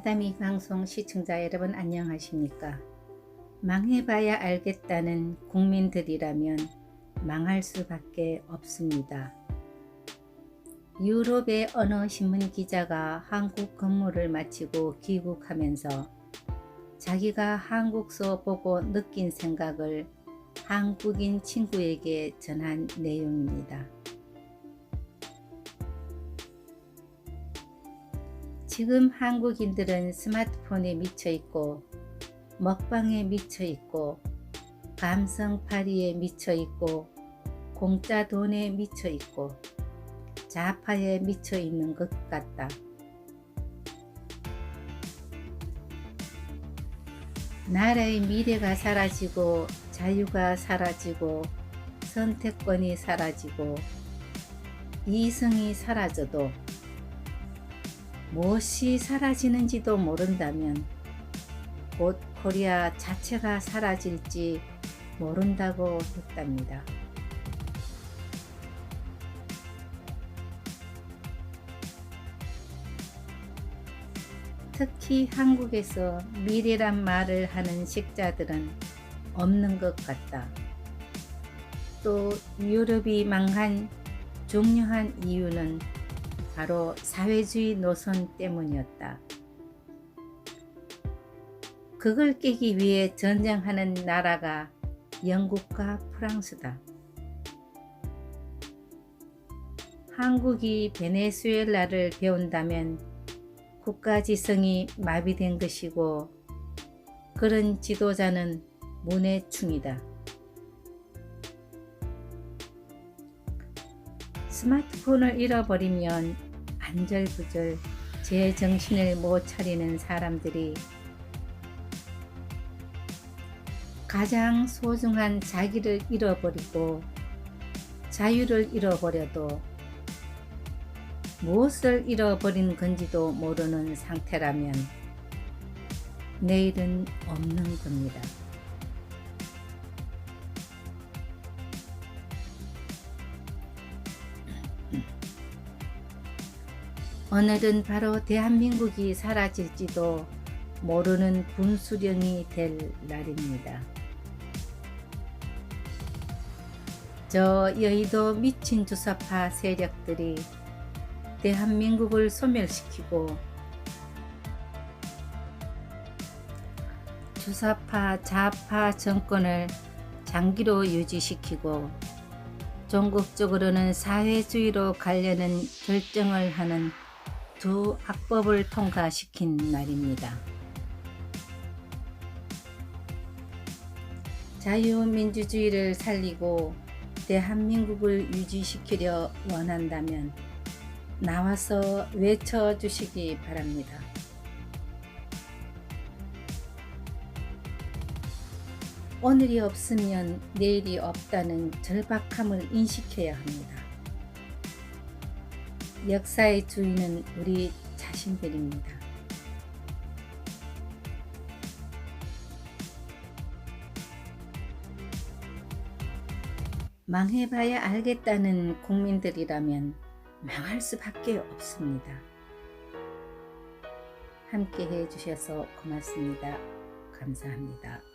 마다미 방송 시청자 여러분 안녕하십니까? 망해봐야 알겠다는 국민들이라면 망할 수밖에 없습니다. 유럽의 어느 신문 기자가 한국 근무를 마치고 귀국하면서 자기가 한국서 보고 느낀 생각을 한국인 친구에게 전한 내용입니다. 지금 한국인들은 스마트폰에 미쳐 있고 먹방에 미쳐 있고 감성파리에 미쳐 있고 공짜 돈에 미쳐 있고 자파에 미쳐 있는 것 같다. 나라의 미래가 사라지고 자유가 사라지고 선택권이 사라지고 이성이 사라져도 무엇이 사라지는지도 모른다면 곧 코리아 자체가 사라질지 모른다고 했답니다. 특히 한국에서 미래란 말을 하는 식자들은 없는 것 같다. 또 유럽이 망한 중요한 이유는 바로 사회주의 노선 때문이었다. 그걸 깨기 위해 전쟁하는 나라가 영국과 프랑스다. 한국이 베네수엘라를 배운다면 국가지성이 마비된 것이고 그런 지도자는 문해충이다. 스마트폰을 잃어버리면 안절부절 제 정신을 못 차리는 사람들이 가장 소중한 자기를 잃어버리고 자유를 잃어버려도 무엇을 잃어버린 건지도 모르는 상태라면 내일은 없는 겁니다. 오늘은 바로 대한민국이 사라질지도 모르는 분수령이 될 날입니다. 저 여의도 미친 주사파 세력들이 대한민국을 소멸시키고 주사파 좌파 정권을 장기로 유지시키고 전국적으로는 사회주의로 가려는 결정을 하는 두 악법을 통과시킨 날입니다. 자유민주주의를 살리고 대한민국을 유지시키려 원한다면 나와서 외쳐주시기 바랍니다. 오늘이 없으면 내일이 없다는 절박함을 인식해야 합니다. 역사의 주인은 우리 자신들입니다. 망해봐야 알겠다는 국민들이라면 망할 수밖에 없습니다. 함께 해주셔서 고맙습니다. 감사합니다.